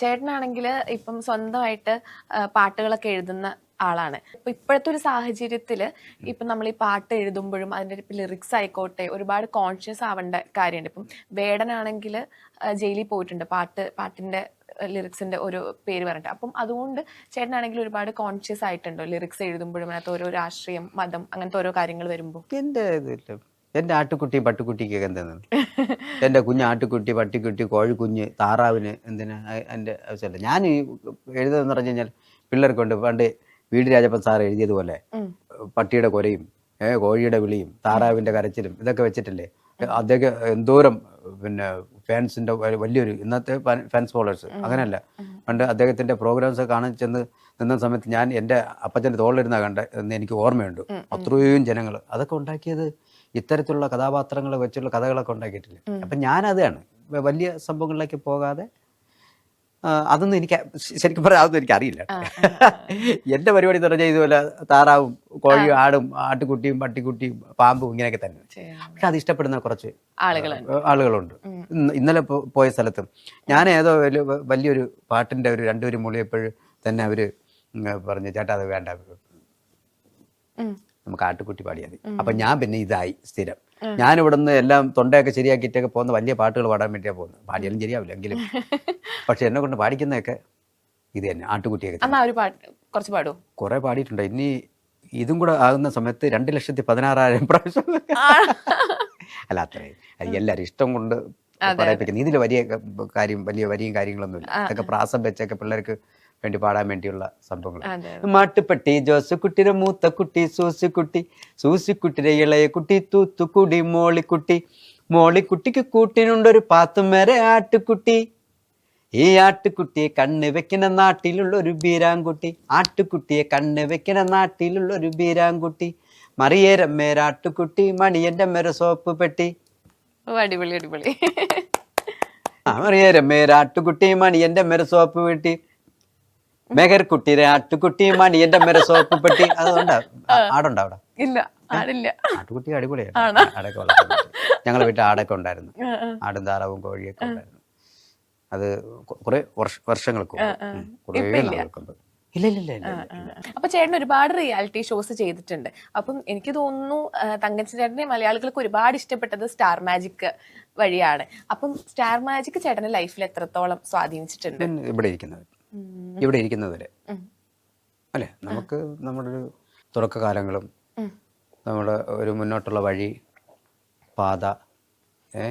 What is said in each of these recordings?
ചേട്ടനാണെങ്കിൽ ഇപ്പം സ്വന്തമായിട്ട് പാട്ടുകളൊക്കെ എഴുതുന്ന ആളാണ്. ഇപ്പൊ ഇപ്പോഴത്തെ ഒരു സാഹചര്യത്തിൽ ഇപ്പം നമ്മൾ ഈ പാട്ട് എഴുതുമ്പോഴും അതിന്റെ ലിറിക്സ് ആയിക്കോട്ടെ ഒരുപാട് കോൺഷ്യസ് ആവേണ്ട കാര്യമുണ്ട്. ഇപ്പം വേടനാണെങ്കിൽ ജയിലിൽ പോയിട്ടുണ്ട്. പാട്ട് പാട്ടിന്റെ ലിറിക്സിന്റെ ഒരു പേര് പറഞ്ഞിട്ട്. അപ്പം അതുകൊണ്ട് ചേട്ടനാണെങ്കിൽ ഒരുപാട് കോൺഷ്യസ് ആയിട്ടുണ്ടോ ലിറിക്സ് എഴുതുമ്പോഴും? അതിനകത്ത് ഓരോ രാഷ്ട്രീയം മതം അങ്ങനത്തെ ഓരോ കാര്യങ്ങൾ വരുമ്പോൾ എന്റെ ഇതില്ല എന്റെ ആട്ടുകുട്ടി പട്ടുകുട്ടിക്കൊക്കെ എന്താണ് എന്റെ കുഞ്ഞ് ആട്ടുകുട്ടി പട്ടിക്കുട്ടി കോഴിക്കുഞ്ഞ് താറാവിന് എന്തിനാ? എന്റെ എന്റെ ആവശ്യമില്ല. ഞാൻ എഴുതുന്നതെന്ന് പറഞ്ഞു കഴിഞ്ഞാൽ പിള്ളേർക്കുണ്ട് പണ്ട് വീട് രാജപ്പൻ സാർ എഴുതിയതുപോലെ പട്ടിയുടെ കൊരയും കോഴിയുടെ വിളിയും താറാവിന്റെ കരച്ചിലും ഇതൊക്കെ വെച്ചിട്ടല്ലേ? അദ്ദേഹം എന്തോരം പിന്നെ ഫാൻസിന്റെ വലിയൊരു ഇന്നത്തെ ഫാൻസ് ഫോളോവേഴ്സ്. അങ്ങനെയല്ല. പണ്ട് അദ്ദേഹത്തിന്റെ പ്രോഗ്രാംസ് കാണാൻ ചെന്ന് നിന്ന സമയത്ത് ഞാൻ എന്റെ അപ്പച്ചന്റെ തോളിലിരുന്ന കണ്ട എന്ന് എനിക്ക് ഓർമ്മയുണ്ട്. അത്രയും ജനങ്ങൾ. അതൊക്കെ ഉണ്ടാക്കിയത് ഇത്തരത്തിലുള്ള കഥാപാത്രങ്ങൾ വെച്ചുള്ള കഥകളൊക്കെ ഉണ്ടാക്കിയിട്ടില്ല? അപ്പം ഞാനതാണ്. വലിയ സംഭവങ്ങളിലേക്ക് പോകാതെ അതൊന്നും എനിക്ക് ശരിക്കും പറഞ്ഞാൽ അതൊന്നും എനിക്ക് അറിയില്ല. എന്റെ പരിപാടി എന്ന് പറഞ്ഞാൽ ഇതുപോലെ താറാവും കോഴിയും ആടും ആട്ടുകുട്ടിയും പട്ടിക്കുട്ടിയും പാമ്പും ഇങ്ങനെയൊക്കെ തന്നെ. പക്ഷെ അത് ഇഷ്ടപ്പെടുന്ന കുറച്ച് ആളുകളുണ്ട്. ഇന്നലെ പോയ സ്ഥലത്തും. ഞാൻ ഏതോ വലിയ വലിയൊരു പാട്ടിന്റെ ഒരു രണ്ടുപേരും മൂളിയപ്പോഴും തന്നെ അവർ പറഞ്ഞു ചേട്ടാ അത് വേണ്ട. നമുക്ക് ആട്ടുകുട്ടി പാടിയാൽ മതി. അപ്പം ഞാൻ പിന്നെ ഇതായി സ്ഥിരം. ഞാൻ ഇവിടുന്ന് എല്ലാം തൊണ്ടയൊക്കെ ശരിയാക്കിയിട്ടൊക്കെ പോകുന്ന വലിയ പാട്ടുകൾ പാടാൻ വേണ്ടിയാണ് പോകുന്നത്. പാടിയാലും ശരിയാവില്ല എങ്കിലും. പക്ഷെ എന്നെ കൊണ്ട് പാടിക്കുന്നതൊക്കെ ഇത് തന്നെ ആട്ടുകുട്ടിയൊക്കെ കുറച്ച് പാടൂ. കുറേ പാടിയിട്ടുണ്ട്. ഇനി ഇതും കൂടെ ആകുന്ന സമയത്ത് രണ്ട് ലക്ഷത്തി പതിനാറായിരം പ്രാവശ്യം. അല്ല അത്രയും അത് എല്ലാവരും ഇഷ്ടം കൊണ്ട് പറയിപ്പിക്കുന്നത് ഇതിൽ വലിയ കാര്യം വലിയ വരിയും കാര്യങ്ങളൊന്നുമില്ല. അതൊക്കെ പ്രാസം വെച്ചൊക്കെ പിള്ളേർക്ക് വേണ്ടി പാടാൻ വേണ്ടിയുള്ള സംഭവങ്ങൾ. മാട്ടുപ്പെട്ടി ജോസ് കുട്ടിയുടെ മൂത്ത കുട്ടി സൂസിക്കുട്ടി സൂസിക്കുട്ടിയുടെ ഇളയ കുട്ടി തൂത്തുക്കുടി മോളിക്കുട്ടി. മോളിക്കുട്ടിക്ക് കൂട്ടിനുണ്ടൊരു പാത്തും വരെ ആട്ടുകുട്ടി ഈ ആട്ടുകുട്ടിയെ കണ്ണ് വെക്കുന്ന നാട്ടിലുള്ള ഒരു ബീരാൻകുട്ടി ആട്ടുകുട്ടിയെ കണ്ണ് വെക്കുന്ന നാട്ടിലുള്ള ഒരു ബീരാൻകുട്ടി മറിയേരമ്മേരാട്ടുകുട്ടി മണിയന്റെ മേര സോപ്പ് പെട്ടി. അടിപൊളി അടിപൊളി. ആ മറിയേരമ്മേരാട്ടുകുട്ടി മണിയന്റെ മേര സോപ്പ് പെട്ടി. മെഹർകുട്ടിയുടെ ആട്ടുകുട്ടി മണി എന്റെ സോപ്പ് പെട്ടി അതുകൊണ്ട് ആടുണ്ടോ അവിടെ? ഇല്ല ആടില്ല. ആട്ടുകുട്ടി അടിപൊളിയാണ് ആടൊക്കെ ഞങ്ങളെ വീട്ടിൽ ആടൊക്കെ ഉണ്ടായിരുന്നു. ആടും താറാവും കോഴിയൊക്കെ ഉണ്ടായിരുന്നു. അത് കുറെ വർഷങ്ങൾക്ക്. കുറേ ഇല്ല ഇല്ല ഇല്ല അപ്പൊ ചേട്ടൻ ഒരുപാട് റിയാലിറ്റി ഷോസ് ചെയ്തിട്ടുണ്ട്. അപ്പം എനിക്ക് തോന്നുന്നു തങ്കച്ചൻ ചേട്ടനെ മലയാളികൾക്ക് ഒരുപാട് ഇഷ്ടപ്പെട്ടത് സ്റ്റാർ മാജിക് വഴിയാണ്. അപ്പം സ്റ്റാർ മാജിക് ചേട്ടന്റെ ലൈഫിൽ എത്രത്തോളം സ്വാധീനിച്ചിട്ടുണ്ട്? ഇവിടെ ഇരിക്കുന്നത്. ഇവിടെ ഇരിക്കുന്നവരെ. അല്ലേ? നമുക്ക് നമ്മുടെ ഒരു തുടക്കകാലങ്ങളും. നമ്മുടെ ഒരു മുന്നോട്ടുള്ള വഴി പാത ഏ?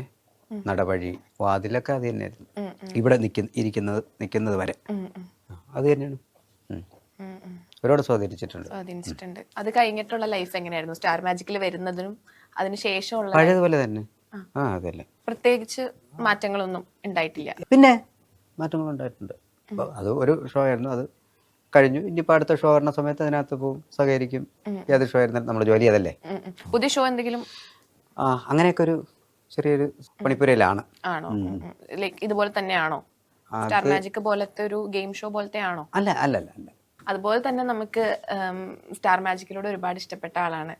നടവഴി വാതിലൊക്കെ അത് തന്നെയായിരുന്നു. ഇവിടെ നിൽക്കുന്ന ഇരിക്കുന്നത് നിൽക്കുന്നത് വരെ. അത് തന്നെയാണ്. ഒരുപാട് സ്വാധീനിച്ചിട്ടുണ്ട്. സ്വാധീനിച്ചിട്ടുണ്ട്. അത് കഴിഞ്ഞിട്ടുള്ള ലൈഫ് എങ്ങനെയായിരുന്നു? സ്റ്റാർ മാജിക്കിൽ വരുന്നതിനും അതിന് ശേഷമുള്ള പഴയതുപോലെ തന്നെ. ആ. അതല്ലേ. പ്രത്യേകിച്ച് മാറ്റങ്ങളൊന്നും ഉണ്ടായിട്ടില്ല. പിന്നെ മാറ്റങ്ങൾ ഉണ്ടായിട്ടുണ്ട്. അപ്പൊ അത് ഒരു ഷോ ആയിരുന്നു. അത് കഴിഞ്ഞു. ഇനിയിപ്പോൾ അടുത്ത ഷോ വരുന്ന സമയത്ത് അതിനകത്ത് പോവും സഹകരിക്കും. ഏത് ഷോ ആയിരുന്നാലും നമ്മുടെ ജോലി അതല്ലേ. പുതിയ ഷോ എന്തെങ്കിലും? ആ അങ്ങനെയൊക്കെ ഒരു ചെറിയൊരു പണിപ്പുരയിലാണ്. ആണോ? ലൈക്ക് ഇതുപോലെ തന്നെയാണോ? സ്റ്റാർ മാജിക് പോലത്തെ ഒരു ഗെയിം ഷോ പോലത്തെ ആണോ അല്ല അല്ല അല്ല അല്ല. അതുപോലെ തന്നെ നമുക്ക് സ്റ്റാർ മാജിക്കിലൂടെ ഒരുപാട് ഇഷ്ടപ്പെട്ട ആളാണ്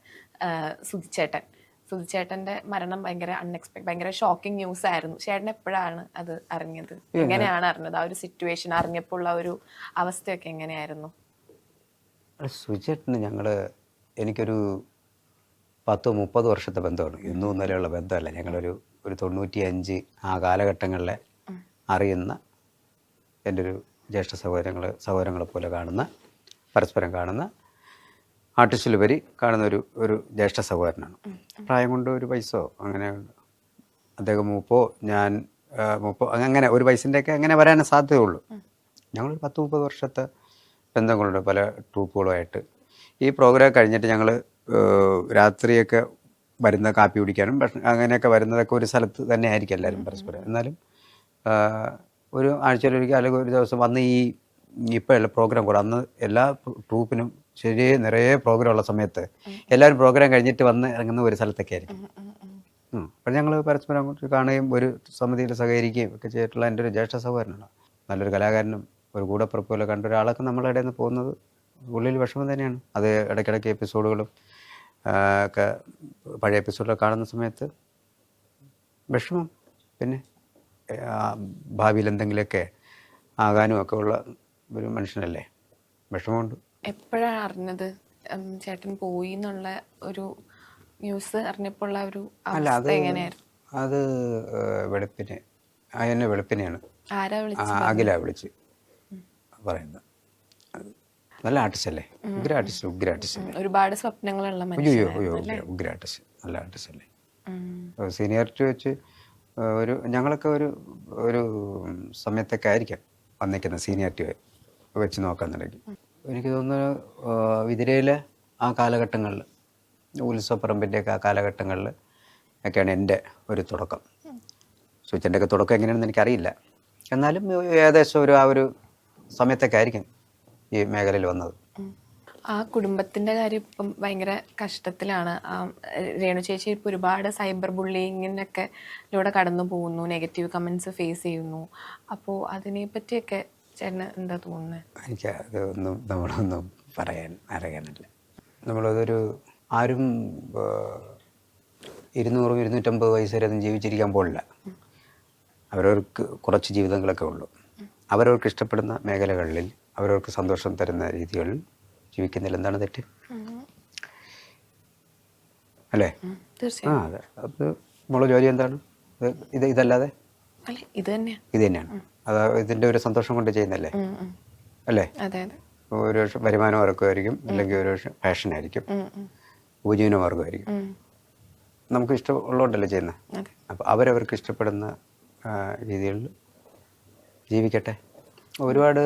സുധിച്ചേട്ടൻ സുധിച്ചേട്ടന്റെ മരണം ഭയങ്കര അൺഎക്സ്പെക്ട് ഭയങ്കര ഷോക്കിംഗ് ന്യൂസ് ആയിരുന്നു. ചേട്ടൻ എപ്പോഴാണ് അത് അറിഞ്ഞത്? എങ്ങനെയാണ് അറിഞ്ഞത്? ആ ഒരു സിറ്റുവേഷൻ അറിഞ്ഞപ്പോൾ ഉള്ള ഒരു അവസ്ഥയൊക്കെ എങ്ങനെയായിരുന്നു? സുചേട്ടന് ഞങ്ങൾ എനിക്കൊരു പത്തോ മുപ്പത് വർഷത്തെ ബന്ധമാണ്. ഇന്നും ഇന്നലെയുള്ള ബന്ധമല്ല. ഞങ്ങളൊരു ഒരു തൊണ്ണൂറ്റി അഞ്ച് ആ കാലഘട്ടങ്ങളിലെ അറിയുന്ന എന്റെ ഒരു ജ്യേഷ്ഠ സഹോദരങ്ങൾ സഹോദരങ്ങളെ പോലെ കാണുന്ന പരസ്പരം കാണുന്ന ആർട്ടിസ്റ്റിലുപരി കാണുന്ന ഒരു ഒരു ജ്യേഷ്ഠ സഹോദരനാണ്. പ്രായം കൊണ്ട് ഒരു വയസ്സോ അങ്ങനെ അദ്ദേഹം മൂപ്പോ ഞാൻ മൂപ്പോ അങ്ങനെ ഒരു വയസ്സിന്റെയൊക്കെ അങ്ങനെ വരാനേ സാധ്യതയുള്ളൂ. ഞങ്ങൾ പത്ത് മുപ്പത് വർഷത്തെ ബന്ധങ്ങളുണ്ട് പല ട്രൂപ്പുകളുമായിട്ട്. ഈ പ്രോഗ്രാം കഴിഞ്ഞിട്ട് ഞങ്ങൾ രാത്രിയൊക്കെ വരുന്ന കാപ്പി കുടിക്കാനും ഭക്ഷണം അങ്ങനെയൊക്കെ വരുന്നതൊക്കെ ഒരു സ്ഥലത്ത് തന്നെ ആയിരിക്കും എല്ലാവരും പരസ്പരം. എന്നാലും ഒരു ആഴ്ചയിലൊരിക്കൽ അല്ലെങ്കിൽ ഒരു ദിവസം വന്ന് ഈ ഇപ്പോഴുള്ള പ്രോഗ്രാം കൂടെ അന്ന് എല്ലാ ട്രൂപ്പിനും ശരി നിറയെ പ്രോഗ്രാം ഉള്ള സമയത്ത് എല്ലാവരും പ്രോഗ്രാം കഴിഞ്ഞിട്ട് വന്ന് ഇറങ്ങുന്ന ഒരു സ്ഥലത്തൊക്കെ ആയിരിക്കും അപ്പം ഞങ്ങൾ പരസ്പരം അങ്ങോട്ട് കാണുകയും ഒരു സമിതിയിൽ സഹകരിക്കുകയും ഒക്കെ ചെയ്തിട്ടുള്ള എന്റെ ഒരു ജ്യേഷ്ഠ സഹോദരനാണ്. നല്ലൊരു കലാകാരനും ഒരു കൂടപ്പുറപ്പ് പോലെ കണ്ട ഒരാളൊക്കെ നമ്മളുടെ ഇടയിൽ നിന്ന് പോകുന്നത് ഉള്ളിൽ വിഷമം തന്നെയാണ്. അത് ഇടയ്ക്കിടയ്ക്ക് എപ്പിസോഡുകളും ഒക്കെ പഴയ എപ്പിസോഡുകൾ കാണുന്ന സമയത്ത് വിഷമം. പിന്നെ ഭാവിയിൽ എന്തെങ്കിലുമൊക്കെ ആകാനും ഒക്കെ ഉള്ള ഒരു മനുഷ്യനല്ലേ? വിഷമമുണ്ട്. എപ്പോഴാണ് അറിഞ്ഞത്? ചേട്ടൻ പോയി എന്നുള്ള ഒരു ന്യൂസ് അറിഞ്ഞപ്പോൾ ഉള്ള ഒരു അവസ്ഥ എങ്ങനെയായിരുന്നു? അത് വെളുപ്പിന് ആ വെളുപ്പിനെയാണ്. ആരാ വിളിച്ചു അഖില വിളിച്ച് പറയുന്നത്. നല്ല ആർട്ടിസ്റ്റ് അല്ലേ ഉഗ്ര ആർട്ടിസ്റ്റ് ഉഗ്ര ആർട്ടിസ്റ്റ് അല്ലേ? ഒരുപാട് സ്വപ്നങ്ങളുള്ള അയ്യോ മനുഷ്യൻ അയ്യോ ഉഗ്ര ആർട്ടിസ്റ്റ് നല്ല ആർട്ടിസ്റ്റ് അല്ലേ. സീനിയറിറ്റി വെച്ച് ഒരു ഞങ്ങളൊക്കെ ഒരു ഒരു സമയത്തൊക്കെ ആയിരിക്കാം വന്നിരിക്കുന്നത് സീനിയറിറ്റി വെച്ച് നോക്കാൻ നോക്കാന്നുണ്ടെങ്കിൽ എനിക്ക് തോന്നുന്നു വിതിരയിലെ ആ കാലഘട്ടങ്ങളിൽ ഉത്സവപ്പറമ്പിന്റെയൊക്കെ ആ കാലഘട്ടങ്ങളിൽ ഒക്കെയാണ് എന്റെ ഒരു തുടക്കം. സുച്ചിന്റെ ഒക്കെ തുടക്കം എങ്ങനെയാണെന്ന് എനിക്കറിയില്ല. എന്നാലും ഏകദേശം ഒരു ആ ഒരു സമയത്തൊക്കെ ആയിരിക്കും ഈ മേഖലയിൽ വന്നത്. ആ കുടുംബത്തിന്റെ കാര്യം ഇപ്പം ഭയങ്കര കഷ്ടത്തിലാണ്. ആ രേണു ചേച്ചി ഇപ്പോൾ ഒരുപാട് സൈബർ ബുള്ളിങ്ങിനൊക്കെ ലൂടെ കടന്നു പോകുന്നു നെഗറ്റീവ് കമൻസ് ഫേസ് ചെയ്യുന്നു. അപ്പോൾ അതിനെ പറ്റിയൊക്കെ ചേട്ടന് എന്താ തോന്നുന്നത് എനിക്ക് അതൊന്നും നമ്മളൊന്നും പറയാൻ അറിയാനില്ല നമ്മളതൊരു ആരും ഇരുന്നൂറും ഇരുന്നൂറ്റമ്പത് വയസ്സ് വരെ ഒന്നും ജീവിച്ചിരിക്കാൻ പോലില്ല അവരവർക്ക് കുറച്ച് ജീവിതങ്ങളൊക്കെ ഉള്ളൂ. അവരവർക്ക് ഇഷ്ടപ്പെടുന്ന മേഖലകളിൽ അവരവർക്ക് സന്തോഷം തരുന്ന രീതികളിൽ ജീവിക്കുന്നതിൽ എന്താണ് തെറ്റ്? അല്ലേ? ആ അതെ അത് നമ്മളെ ജോലി എന്താണ്? ഇത് ഇത് ഇതല്ലാതെ? ഇത് തന്നെയാണ്. അത് ഇതിന്റെ ഒരു സന്തോഷം കൊണ്ട് ചെയ്യുന്നല്ലേ. അല്ലേ? ഒരു വരുമാന വർഗമായിരിക്കും അല്ലെങ്കിൽ ഒരു ഫാഷൻ ആയിരിക്കും. ഉപജീവന മാർഗമായിരിക്കും. നമുക്ക് ഇഷ്ടമുള്ളതുകൊണ്ടല്ലേ ചെയ്യുന്നത് അപ്പൊ അവരവർക്ക് ഇഷ്ടപ്പെടുന്ന രീതിയിൽ ജീവിക്കട്ടെ. ഒരുപാട്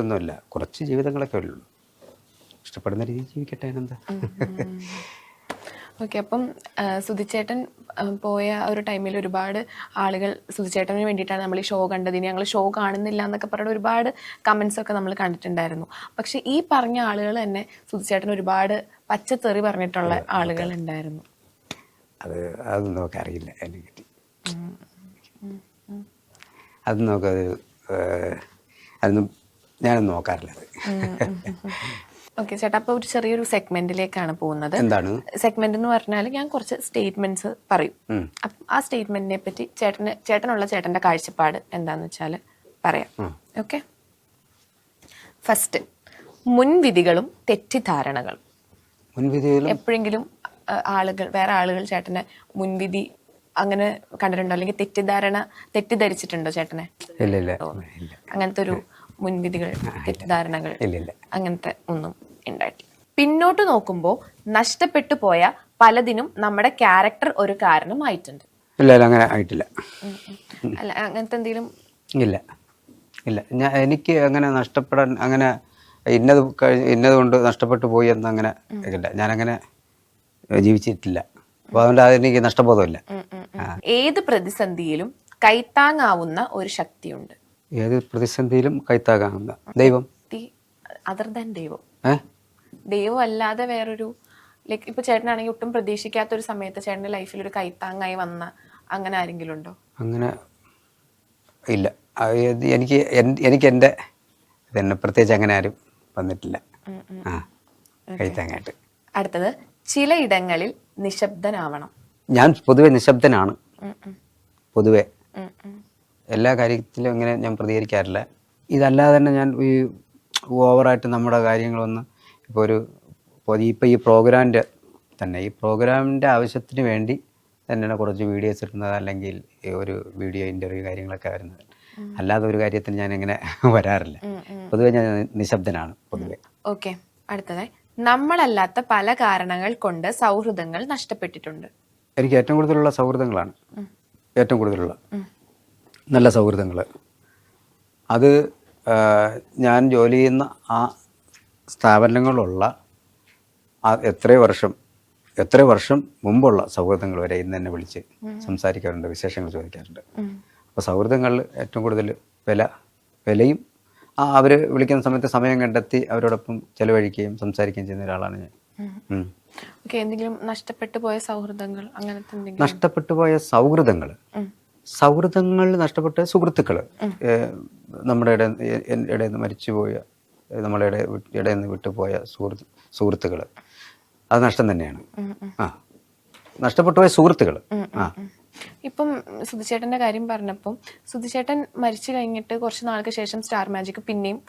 ഒന്നുമില്ല കുറച്ച് ജീവിതങ്ങളൊക്കെ ഉള്ളൂ. ഇഷ്ടപ്പെടുന്ന രീതിയിൽ ജീവിക്കട്ടെ അതിനെന്താ ഓക്കെ അപ്പം സുധിച്ചേട്ടൻ പോയ ആ ഒരു ടൈമിൽ ഒരുപാട് ആളുകൾ സുധിച്ചേട്ടന് വേണ്ടിയിട്ടാണ് നമ്മൾ ഈ ഷോ കണ്ടത്. ഇനി ഞങ്ങൾ ഷോ കാണുന്നില്ല എന്നൊക്കെ പറഞ്ഞ ഒരുപാട് കമന്റ്സ് ഒക്കെ നമ്മൾ കണ്ടിട്ടുണ്ടായിരുന്നു. പക്ഷെ ഈ പറഞ്ഞ ആളുകൾ തന്നെ സുധിച്ചേട്ടൻ ഒരുപാട് പച്ചത്തെറി പറഞ്ഞിട്ടുള്ള ആളുകൾ ഉണ്ടായിരുന്നു. അത് അതൊന്നും നമുക്ക് അറിയില്ല അതിനെ പറ്റി. അത് നമുക്കത് ആ, അതൊന്നും ഞാനൊന്നും നോക്കാറില്ല. അത് ഓക്കെ ചേട്ടാ അപ്പോൾ ഒരു ചെറിയൊരു സെഗ്മെന്റിലേക്കാണ് പോകുന്നത്. എന്താണ്? സെഗ്മെന്റ് എന്ന് പറഞ്ഞാൽ ഞാൻ കുറച്ച് സ്റ്റേറ്റ്മെന്റ്സ് പറയും. ആ സ്റ്റേറ്റ്മെന്റിനെ പറ്റി ചേട്ടന് ചേട്ടനുള്ള ചേട്ടന്റെ കാഴ്ചപ്പാട് എന്താന്ന് വെച്ചാൽ പറയാം. ഓക്കെ ഫസ്റ്റ് മുൻവിധികളും തെറ്റിദ്ധാരണകളും. മുൻവിധികളും? എപ്പോഴെങ്കിലും ആളുകൾ വേറെ ആളുകൾ ചേട്ടനെ മുൻവിധി അങ്ങനെ കണ്ടിട്ടുണ്ടോ? അല്ലെങ്കിൽ തെറ്റിദ്ധാരണ തെറ്റിദ്ധരിച്ചിട്ടുണ്ടോ ചേട്ടനെ? അങ്ങനത്തെ ഒരു മുൻവിധികൾ തെറ്റിദ്ധാരണകൾ അങ്ങനത്തെ ഒന്നും ഉണ്ടായിട്ടില്ല പിന്നോട്ട് നോക്കുമ്പോൾ നഷ്ടപ്പെട്ടു പോയ പലതിനും നമ്മുടെ ക്യാരക്ടർ ഒരു കാരണമായിട്ടുണ്ട്. ഇല്ല അങ്ങനെ ആയിട്ടില്ല. അല്ല അങ്ങനത്തെ എന്തെങ്കിലും? ഇല്ല. ഇല്ല. ഞാൻ എനിക്ക് അങ്ങനെ നഷ്ടപ്പെടാൻ അങ്ങനെ ഇന്നത് ഇന്നത് കൊണ്ട് നഷ്ടപ്പെട്ടു പോയി എന്ന് അങ്ങനെ ഇല്ല. ഞാനങ്ങനെ ജീവിച്ചിട്ടില്ല. അപ്പോൾ അതുകൊണ്ട് അതെനിക്ക് നഷ്ടബോധമില്ല. ഏത് പ്രതിസന്ധിയിലും കൈത്താങ്ങാവുന്ന ഒരു ശക്തിയുണ്ട്. ഏത് പ്രതിസന്ധിയിലും കൈത്താങ്ങാവുന്ന ദൈവം? അതർ ദാൻ ദൈവം. ഏ? ദൈവം അല്ലാതെ വേറൊരു ലൈക്ക് ഇപ്പൊ ചേട്ടനാണെങ്കിൽ ഒട്ടും പ്രതീക്ഷിക്കാത്ത ഒരു സമയത്ത് ചേട്ടന്റെ ലൈഫിൽ ഒരു കൈത്താങ്ങായി വന്ന അങ്ങനെ ആരെങ്കിലും ഉണ്ടോ? അങ്ങനെ ഇല്ല. എനിക്ക് എനിക്ക് എന്റെ തന്നെ. പ്രത്യേകിച്ച് അങ്ങനെ ആരും വന്നിട്ടില്ല. ആ കൈത്താങ്ങായിട്ട്. അടുത്തത് ചിലയിടങ്ങളിൽ നിശബ്ദനാവണം. ഞാൻ പൊതുവെ നിശബ്ദനാണ്. പൊതുവെ. എല്ലാ കാര്യത്തിലും ഇങ്ങനെ ഞാൻ പ്രതികരിക്കാറില്ല. ഇതല്ലാതെ തന്നെ ഞാൻ ഈ ഓവറായിട്ട് നമ്മുടെ കാര്യങ്ങളൊന്ന് ഇപ്പോൾ ഒരു ഇപ്പോൾ ഈ പ്രോഗ്രാമിന്റെ തന്നെ ഈ പ്രോഗ്രാമിന്റെ ആവശ്യത്തിന് വേണ്ടി തന്നെയാണ് കുറച്ച് വീഡിയോസ് ഇടുന്നത് അല്ലെങ്കിൽ ഒരു വീഡിയോ ഇന്റർവ്യൂ കാര്യങ്ങളൊക്കെ വരുന്നത്. അല്ലാതെ ഒരു കാര്യത്തിന് ഞാൻ ഇങ്ങനെ വരാറില്ല. പൊതുവെ ഞാൻ നിശബ്ദനാണ് പൊതുവെ. ഓക്കെ അടുത്തതായി. നമ്മളല്ലാത്ത പല കാരണങ്ങൾ കൊണ്ട് സൗഹൃദങ്ങൾ നഷ്ടപ്പെട്ടിട്ടുണ്ട്. എനിക്ക് ഏറ്റവും കൂടുതലുള്ള സൗഹൃദങ്ങളാണ്. ഏറ്റവും കൂടുതലുള്ള. നല്ല സൗഹൃദങ്ങൾ അത് ഞാൻ ജോലി ചെയ്യുന്ന ആ സ്ഥാപനങ്ങളുള്ള ആ എത്രയോ വർഷം എത്ര വർഷം മുമ്പുള്ള സൗഹൃദങ്ങൾ വരെ ഇന്ന് എന്നെ വിളിച്ച് സംസാരിക്കാറുണ്ട് വിശേഷങ്ങൾ ചോദിക്കാറുണ്ട്. അപ്പോൾ സൗഹൃദങ്ങളിൽ ഏറ്റവും കൂടുതൽ വില വിലയും ആ അവർ വിളിക്കുന്ന സമയത്ത് സമയം കണ്ടെത്തി അവരോടൊപ്പം ചെലവഴിക്കുകയും സംസാരിക്കുകയും ചെയ്യുന്ന ഒരാളാണ് ഞാൻ. എന്തെങ്കിലും നഷ്ടപ്പെട്ടു പോയ സൗഹൃദങ്ങൾ അങ്ങനത്തെ നഷ്ടപ്പെട്ടു പോയ സൗഹൃദങ്ങൾ. സൗഹൃദങ്ങൾ നഷ്ടപ്പെട്ട സുഹൃത്തുക്കൾ നമ്മുടെ ഇടയിൽ നിന്ന് മരിച്ചുപോയ ഏ, നമ്മുടെ ഇടയിൽ നിന്ന് വിട്ടുപോയ സുഹൃത്ത് സുഹൃത്തുക്കൾ അത് നഷ്ടം തന്നെയാണ്. ആ. നഷ്ടപ്പെട്ടു പോയ സുഹൃത്തുക്കൾ ആ. ഇപ്പം സുധിച്ചേട്ടന്റെ കാര്യം പറഞ്ഞപ്പം സുധിച്ചേട്ടൻ മരിച്ചു കഴിഞ്ഞിട്ട് കുറച്ച് നാൾക്ക് ശേഷം സ്റ്റാർ മാജിക് പിന്നെയും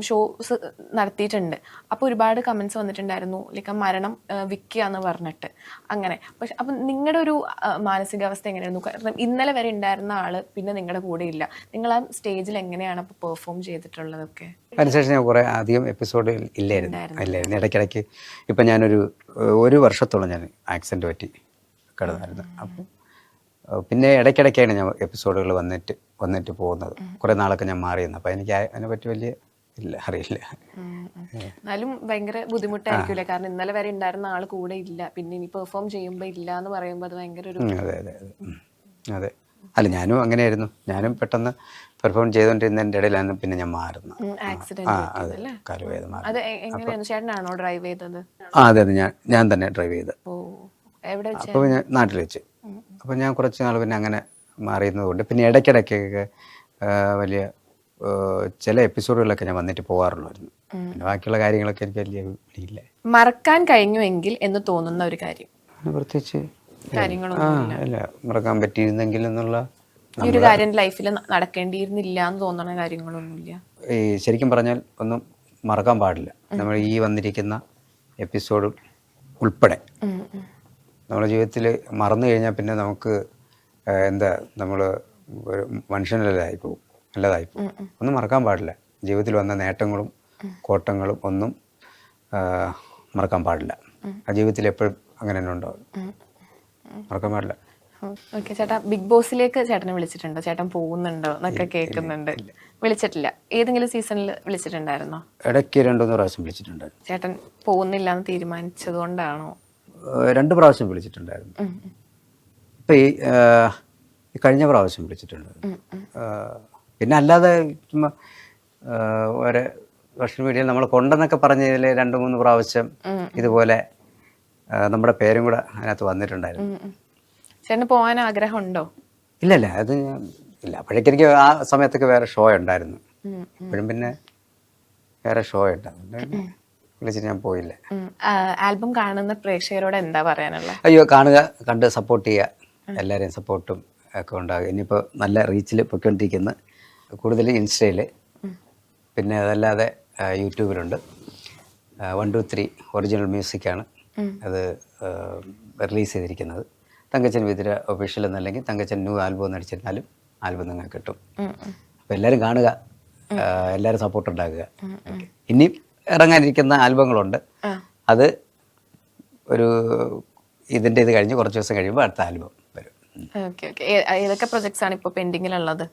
ഷോസ് നടത്തിയിട്ടുണ്ട്. അപ്പോൾ ഒരുപാട് കമൻസ് വന്നിട്ടുണ്ടായിരുന്നു. ലൈക്ക് മരണം വിൽക്കുക എന്ന് പറഞ്ഞിട്ട്. അങ്ങനെ. പക്ഷെ അപ്പം നിങ്ങളുടെ ഒരു മാനസികാവസ്ഥ എങ്ങനെയായിരുന്നു? കാരണം ഇന്നലെ വരെ ഉണ്ടായിരുന്ന ആൾ പിന്നെ നിങ്ങളുടെ കൂടെ ഇല്ല. നിങ്ങൾ ആ സ്റ്റേജിൽ എങ്ങനെയാണ് അപ്പോൾ പെർഫോം ചെയ്തിട്ടുള്ളതൊക്കെ? അതിനുശേഷം ഞാൻ കുറേ അധികം എപ്പിസോഡ് ഇല്ലായിരുന്നു. ഇല്ലായിരുന്നു. ഇടയ്ക്കിടയ്ക്ക് ഇപ്പം ഞാനൊരു ഒരു വർഷത്തോളം ഞാൻ ആക്സിഡന്റ് പറ്റി കിടന്നായിരുന്നു. അപ്പം പിന്നെ ഇടയ്ക്കിടയ്ക്കാണ് ഞാൻ എപ്പിസോഡുകൾ വന്നിട്ട് വന്നിട്ട് പോകുന്നത്. കുറെ നാളൊക്കെ ഞാൻ മാറിയിരുന്നു. അപ്പം എനിക്ക് അതിനെ പറ്റി വലിയ ഇല്ല അറിയില്ല. എന്നാലും ഭയങ്കര ബുദ്ധിമുട്ടായിരിക്കൂലേ കാരണം ഇന്നലെ വരെ ഉണ്ടായിരുന്ന ആൾ കൂടെ ഇല്ല. പിന്നെ ഇനി പെർഫോം ചെയ്യുമ്പോൾ ഇല്ല എന്ന് പറയുമ്പോൾ അത് ഭയങ്കര ഒരു അതെ അതെ അതെ. അതെ. അല്ല ഞാനും അങ്ങനെയായിരുന്നു. ഞാനും പെട്ടെന്ന് പെർഫോം ചെയ്തുകൊണ്ടിരുന്നതിന്റെ ഇടയിലാണ് പിന്നെ ഞാൻ മാറുന്നത്. ആക്സിഡന്റ് ആ അതെ. അത് എ- ഡ്രൈവ് ചെയ്തത്? ആ അതെ അതെ. ഞാൻ ഞാൻ തന്നെ ഡ്രൈവ് ചെയ്ത് ഓ എവിടെ വെച്ച്? അപ്പോൾ ഞാൻ നാട്ടിൽ വെച്ച്. അപ്പോൾ ഞാൻ കുറച്ച് നാൾ പിന്നെ അങ്ങനെ മാറിയുന്നതുകൊണ്ട് പിന്നെ ഇടയ്ക്കിടയ്ക്കൊക്കെ വലിയ ചില എപ്പിസോഡുകളൊക്കെ ഞാൻ വന്നിട്ട് പോകാറുള്ളായിരുന്നു പിന്നെ ബാക്കിയുള്ള കാര്യങ്ങളൊക്കെ എനിക്ക് വലിയ പിടിയില്ല മറക്കാൻ കഴിഞ്ഞുവെങ്കിൽ എന്ന് തോന്നുന്ന ഒരു കാര്യം? പ്രത്യേകിച്ച് അല്ല മറക്കാൻ പറ്റിയിരുന്നെങ്കിൽ എന്നുള്ള ഈ ഒരു കാര്യം ലൈഫിൽ നടക്കേണ്ടിയിരുന്നില്ല എന്ന് തോന്നുന്ന കാര്യങ്ങളൊന്നുമില്ല. ഈ ശരിക്കും പറഞ്ഞാൽ ഒന്നും മറക്കാൻ പാടില്ല. നമ്മൾ ഈ വന്നിരിക്കുന്ന എപ്പിസോഡ് ഉൾപ്പെടെ. നമ്മുടെ ജീവിതത്തിൽ മറന്നു കഴിഞ്ഞാൽ പിന്നെ നമുക്ക് എന്താ നമ്മൾ മനുഷ്യനല്ലാതായി പോകും ഒന്നും മറക്കാൻ പാടില്ല. ജീവിതത്തിൽ വന്ന നേട്ടങ്ങളും കോട്ടങ്ങളും ഒന്നും മറക്കാൻ പാടില്ല. ആ ജീവിതത്തിൽ എപ്പോഴും അങ്ങനെ തന്നെ ഉണ്ടാവും മറക്കാൻ പാടില്ല. ഓക്കെ ചേട്ടാ ബിഗ് ബോസിലേക്ക് ചേട്ടനെ വിളിച്ചിട്ടുണ്ടോ? ചേട്ടൻ പോകുന്നുണ്ടോ എന്നൊക്കെ കേൾക്കുന്നുണ്ട്. വിളിച്ചിട്ടില്ല. ഏതെങ്കിലും സീസണിൽ വിളിച്ചിട്ടുണ്ടായിരുന്നോ? ഇടയ്ക്ക് രണ്ടുമൂന്ന് പ്രാവശ്യം വിളിച്ചിട്ടുണ്ടായിരുന്നു. ചേട്ടൻ പോകുന്നില്ല എന്ന് തീരുമാനിച്ചത് കൊണ്ടാണോ രണ്ട് പ്രാവശ്യം വിളിച്ചിട്ടുണ്ടായിരുന്നു. ഇപ്പം ഈ കഴിഞ്ഞ പ്രാവശ്യം വിളിച്ചിട്ടുണ്ട്. പിന്നെ അല്ലാതെ ചുമ്മാ ഒരു സോഷ്യൽ മീഡിയയിൽ നമ്മൾ കൊണ്ടെന്നൊക്കെ പറഞ്ഞതിൽ രണ്ട് മൂന്ന് പ്രാവശ്യം ഇതുപോലെ നമ്മുടെ പേരും കൂടെ അതിനകത്ത് വന്നിട്ടുണ്ടായിരുന്നു. ചേട്ടന് പോകാൻ ആഗ്രഹമുണ്ടോ? ഇല്ല ഇല്ല. അത് ഞാൻ ഇല്ല. അപ്പോഴേക്ക് എനിക്ക് ആ സമയത്തൊക്കെ വേറെ ഷോ ഉണ്ടായിരുന്നു. അപ്പോഴും പിന്നെ വേറെ ഷോ ഉണ്ട്. അതുകൊണ്ട് പിന്നെ വിളിച്ചിട്ട് ഞാൻ പോയില്ല. ആൽബം കാണുന്ന പ്രേക്ഷകരോട് എന്താ പറയാനുള്ളത് അയ്യോ കാണുക കണ്ട് സപ്പോർട്ട് ചെയ്യുക. എല്ലാവരെയും സപ്പോർട്ടും ഒക്കെ ഉണ്ടാകും. ഇനിയിപ്പോൾ നല്ല റീച്ചിൽ പൊയ്ക്കൊണ്ടിരിക്കുന്ന. കൂടുതൽ ഇൻസ്റ്റയിൽ പിന്നെ അതല്ലാതെ യൂട്യൂബിലുണ്ട്. വൺ ടു ത്രീ ഒറിജിനൽ മ്യൂസിക്കാണ് അത് റിലീസ് ചെയ്തിരിക്കുന്നത്. തങ്കച്ചൻ വിതിര ഒഫീഷ്യൽ എന്നല്ലെങ്കിൽ തങ്കച്ചൻ ന്യൂ ആൽബം എന്ന് അടിച്ചിരുന്നാലും ആൽബം നിങ്ങൾക്ക് കിട്ടും. അപ്പോൾ എല്ലാവരും കാണുക. എല്ലാവരും സപ്പോർട്ട് ഉണ്ടാക്കുക. ഇനി ഇറങ്ങാനിരിക്കുന്ന ആൽബങ്ങളുണ്ട്. അത് ഒരു ഇതിന്റെ ഇത് കഴിഞ്ഞ് കുറച്ച് ദിവസം കഴിയുമ്പോൾ അടുത്ത ആൽബം വരും. ഏതൊക്കെ പ്രൊജക്ട്സ് ആണ് ഇപ്പോൾ പെൻഡിങ്ങിലുള്ളത്?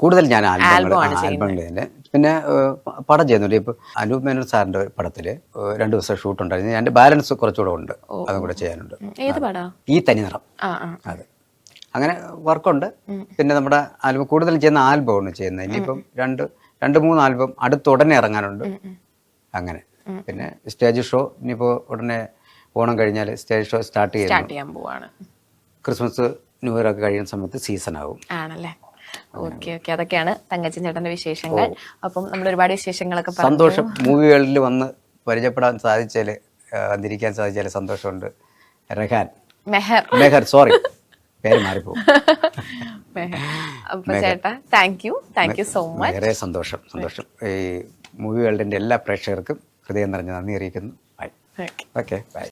കൂടുതൽ ഞാൻ ആൽബങ്ങൾ ആൽബമാണ് ആൽബങ്ങൾ തന്നെ പിന്നെ പടം ചെയ്യുന്നുണ്ട്. ഇപ്പോൾ അനൂപ് മേനോൻ സാറിന്റെ പടത്തിൽ രണ്ട് ദിവസം ഷൂട്ട് ഉണ്ടായിരുന്നു. എന്റെ ബാലൻസ് കുറച്ചുകൂടെ ഉണ്ട്. അതും കൂടെ ചെയ്യാനുണ്ട്. ഈ തനിനിറം ആ ആ. അതെ. അങ്ങനെ വർക്കുണ്ട്. പിന്നെ നമ്മുടെ ആൽബം കൂടുതൽ ചെയ്യുന്ന ആൽബമാണ് ചെയ്യുന്നത്. ഇനിയിപ്പം രണ്ട് രണ്ട് മൂന്ന് ആൽബം അടുത്തുടനെ ഇറങ്ങാനുണ്ട്. അങ്ങനെ. പിന്നെ സ്റ്റേജ് ഷോ ഇനിയിപ്പോൾ ഉടനെ ഓണം കഴിഞ്ഞാൽ സ്റ്റേജ് ഷോ സ്റ്റാർട്ട് സ്റ്റാർട്ട് ചെയ്യാൻ പോവാണ്. ക്രിസ്മസ് ന്യൂ ഇയർ ഒക്കെ കഴിയുന്ന സമയത്ത് സീസൺ ആവും. ആണല്ലേ? ഓക്കെ ഓക്കെ അതൊക്കെയാണ് തങ്കച്ചൻ ചേട്ടന്റെ വിശേഷങ്ങൾ. അപ്പം നമ്മൾ ഒരുപാട് വിശേഷങ്ങളൊക്കെ സന്തോഷം. മൂവികളിൽ വന്ന് പരിചയപ്പെടാൻ സാധിച്ചാൽ വന്നിരിക്കാൻ സാധിച്ചാൽ സന്തോഷമുണ്ട്. റഹാൻ മെഹർ. മെഹർ സോറി പേര് മാറിപ്പോ മെഹർ. അപ്പൊ ചേട്ടാ thank you thank you so much വളരെ സന്തോഷം സന്തോഷം. ഈ മൂവി വേൾഡിന്റെ എല്ലാ പ്രേക്ഷകർക്കും ഹൃദയം നിറഞ്ഞ നന്ദി അറിയിക്കുന്നു. Bye okay okay bye